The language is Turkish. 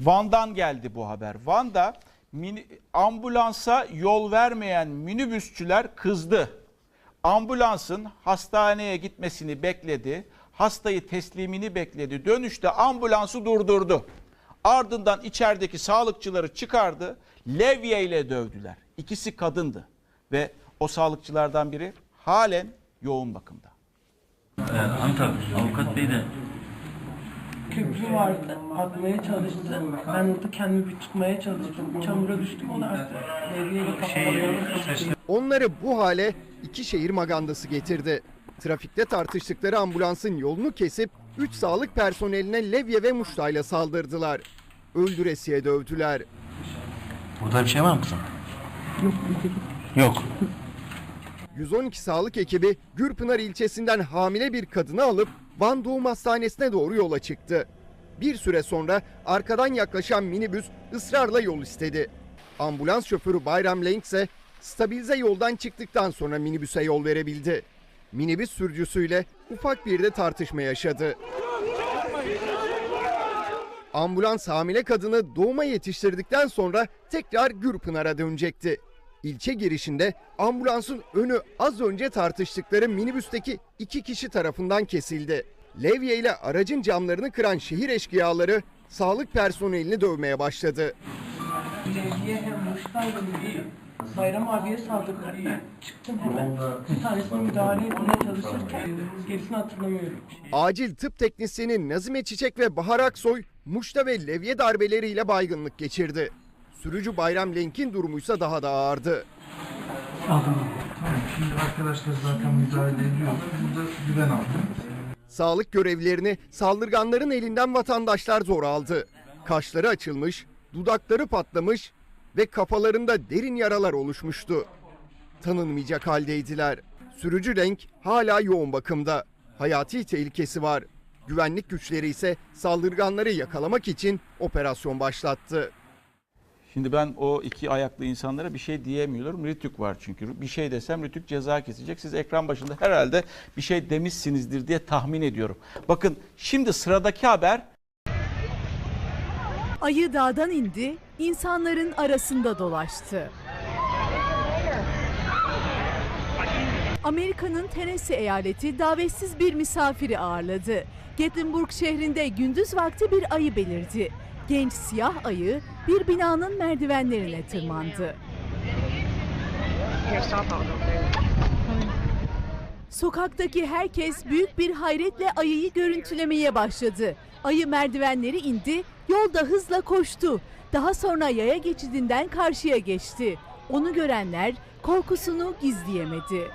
Van'dan geldi bu haber. Van'da ambulansa yol vermeyen minibüsçüler kızdı. Ambulansın hastaneye gitmesini bekledi. Hastayı teslimini bekledi. Dönüşte ambulansı durdurdu. Ardından içerideki sağlıkçıları çıkardı. Levye ile dövdüler. İkisi kadındı. Ve o sağlıkçılardan biri halen yoğun bakımda. Ee, Antalya avukat bey de köprü vardı. Atmaya çalıştı. Ben orada kendimi bir tutmaya çalıştım. Çamura düştüm. Onu artık devriye şey Onları bu hale iki şehir magandası getirdi. Trafikte tartıştıkları ambulansın yolunu kesip 3 sağlık personeline levye ve muştayla saldırdılar. Öldüresiye dövdüler. burada bir şey var mı kızım? Yok. 112 sağlık ekibi Gürpınar ilçesinden hamile bir kadını alıp Van Doğum Hastanesi'ne doğru yola çıktı. Bir süre sonra arkadan yaklaşan minibüs ısrarla yol istedi. Ambulans şoförü Bayram Lenk ise stabilize yoldan çıktıktan sonra minibüse yol verebildi. Minibüs sürücüsüyle ufak bir de tartışma yaşadı. Ambulans hamile kadını doğuma yetiştirdikten sonra tekrar Gürpınar'a dönecekti. İlçe girişinde ambulansın önü az önce tartıştıkları minibüsteki iki kişi tarafından kesildi. Levye ile aracın camlarını kıran şehir eşkıyaları sağlık personelini dövmeye başladı. Devriye hem Bayram abiye saldırdılar. Ben çıktım hemen. Bir tanesine müdahale etmeye çalışırken gerisini hatırlamıyorum. Acil tıp teknisyeni Nazime Çiçek ve Bahar Aksoy muşta ve levye darbeleriyle baygınlık geçirdi. Sürücü Bayram Lenk'in durumuysa daha da ağırdı. Tamam, şimdi arkadaşlar zaten müdahale ediyor. Burada güven aldı. Sağlık görevlilerini saldırganların elinden vatandaşlar zor aldı. Kaşları açılmış, dudakları patlamış ve kafalarında derin yaralar oluşmuştu. Tanınmayacak haldeydiler. Sürücü renk hala yoğun bakımda. Hayati tehlikesi var. Güvenlik güçleri ise saldırganları yakalamak için operasyon başlattı. Şimdi ben o iki ayaklı insanlara bir şey diyemiyorum. Rütük var çünkü. Bir şey desem Rütük ceza kesecek. Siz ekran başında herhalde bir şey demişsinizdir diye tahmin ediyorum. Bakın şimdi sıradaki haber Ayı dağdan indi, insanların arasında dolaştı. Amerika'nın Tennessee eyaleti davetsiz bir misafiri ağırladı. Gatlinburg şehrinde gündüz vakti bir ayı belirdi. Genç siyah ayı bir binanın merdivenlerine tırmandı. Sokaktaki herkes büyük bir hayretle ayıyı görüntülemeye başladı. Ayı merdivenleri indi, yolda hızla koştu. Daha sonra yaya geçidinden karşıya geçti. Onu görenler korkusunu gizleyemedi.